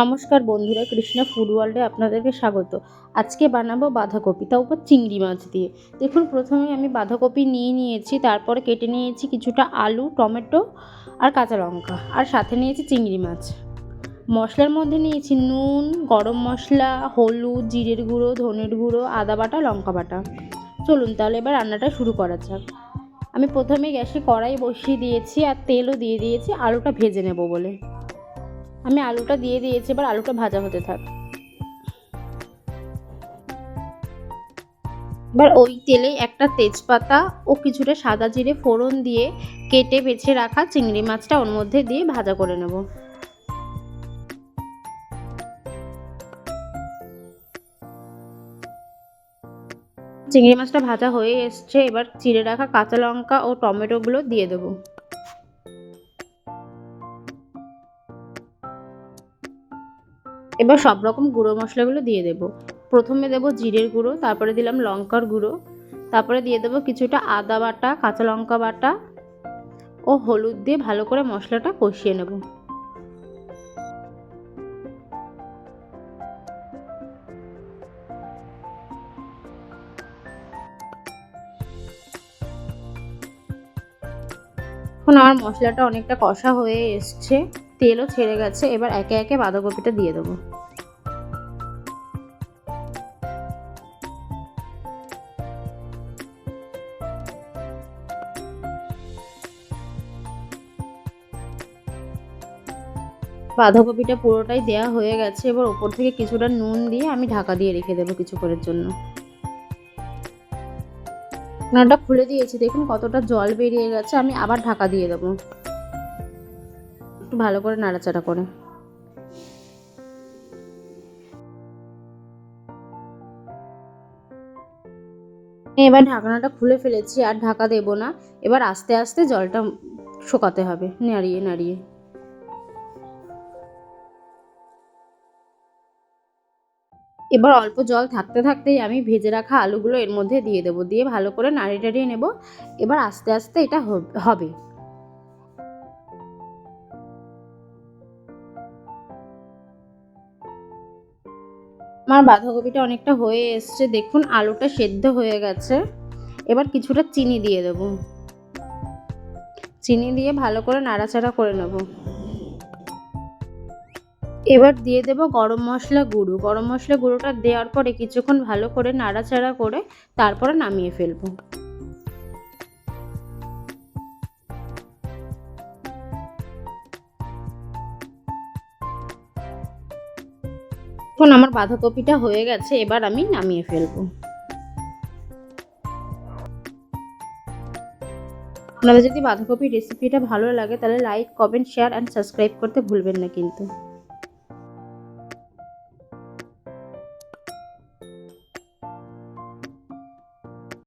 নমস্কার বন্ধুরা, কৃষ্ণা ফুড ওয়ার্ল্ডে আপনাদেরকে স্বাগত। আজকে বানাবো বাঁধাকপি, তাও উপর চিংড়ি মাছ দিয়ে। দেখুন প্রথমে আমি বাঁধাকপি নিয়ে নিয়েছি, তারপরে কেটে নিয়েছি কিছুটা আলু, টমেটো আর কাঁচা লঙ্কা, আর সাথে নিয়েছি চিংড়ি মাছ। মশলার মধ্যে নিয়েছি নুন, গরম মশলা, হলুদ, জিরের গুঁড়ো, ধনের গুঁড়ো, আদা বাটা, লঙ্কা বাটা। চলুন তাহলে এবার রান্নাটা শুরু করা যাক। আমি প্রথমে গ্যাসে কড়াই বসিয়ে দিয়েছি আর তেলও দিয়ে দিয়েছি, আলুটা ভেজে নেব বলে। আমি আলুটা দিয়ে দিয়েছি, এবার আলুটা ভাজা হতে থাক। এবার ওই তেলে একটা তেজপাতা ও কিছুটা সাদা জিরে ফোড়ন দিয়ে কেটে বেছে রাখা চিংড়ি মাছটা ওর মধ্যে দিয়ে ভাজা করে নেব। চিংড়ি মাছটা ভাজা হয়ে এসছে, এবার চিড়ে রাখা কাঁচা লঙ্কা ও টমেটোগুলো দিয়ে দেবো। এবার সব রকম গুঁড়ো মশলাগুলো দিয়ে দেব। প্রথমে দেব জিরের গুঁড়ো, তারপরে দিলাম লঙ্কার গুঁড়ো, তারপরে দিয়ে দেবো কিছুটা আদা বাটা, কাঁচা লঙ্কা বাটা ও হলুদ দিয়ে ভালো করে মশলাটা কষিয়ে নেব। এখন আমার মশলাটা অনেকটা কষা হয়ে এসছে, তেলও ছেড়ে গেছে, এবার একে একে বাঁধাকপিটা দিয়ে দেবো। বাঁধাকপিটা পুরোটাই দেওয়া হয়ে গেছে। এবার ওপর থেকে কিছুটা নুন দিয়ে আমি ঢাকা দিয়ে রেখে দেবো কিছুক্ষণের জন্য। ঢাকনাটা খুলে দিয়েছি। দেখুন কতটা জল বেরিয়ে গেছে। আমি আবার ঢাকা দিয়ে দেবো। একটু ভালো করে নাড়াচাড়া করে। এবার ঢাকনাটা খুলে ফেলেছি। আর ঢাকা দেব না। এবার আস্তে আস্তে জলটা শোকাতে হবে। নাড়িয়ে নাড়িয়ে। এবার অল্প জল থাকতে থাকতেই আমি ভেজে রাখা আলুগুলো এর মধ্যে দিয়ে দেবো। দিয়ে ভালো করে নাড়িয়ে টাড়িয়ে নেব। এবার আস্তে আস্তে এটা হবে আমার বাঁধাকপিটা অনেকটা হয়ে এসছে। দেখুন, আলুটা সেদ্ধ হয়ে গেছে। এবার কিছুটা চিনি দিয়ে দেব। চিনি দিয়ে ভালো করে নাড়াচাড়া করে নেব। এবার দিয়ে দেব গরম মশলা গুঁড়ো। গরম মশলা গুঁড়োটা দেওয়ার পরে কিছুক্ষণ ভালো করে নাড়াচাড়া করে তারপরে নামিয়ে ফেলব। এখন আমার বাঁধাকপিটা হয়ে গেছে, এবার আমি নামিয়ে ফেলব। আপনাদের যদি বাঁধাকপির রেসিপিটা ভালো লাগে, তাহলে like comment share and subscribe করতে ভুলবেন না কিন্তু।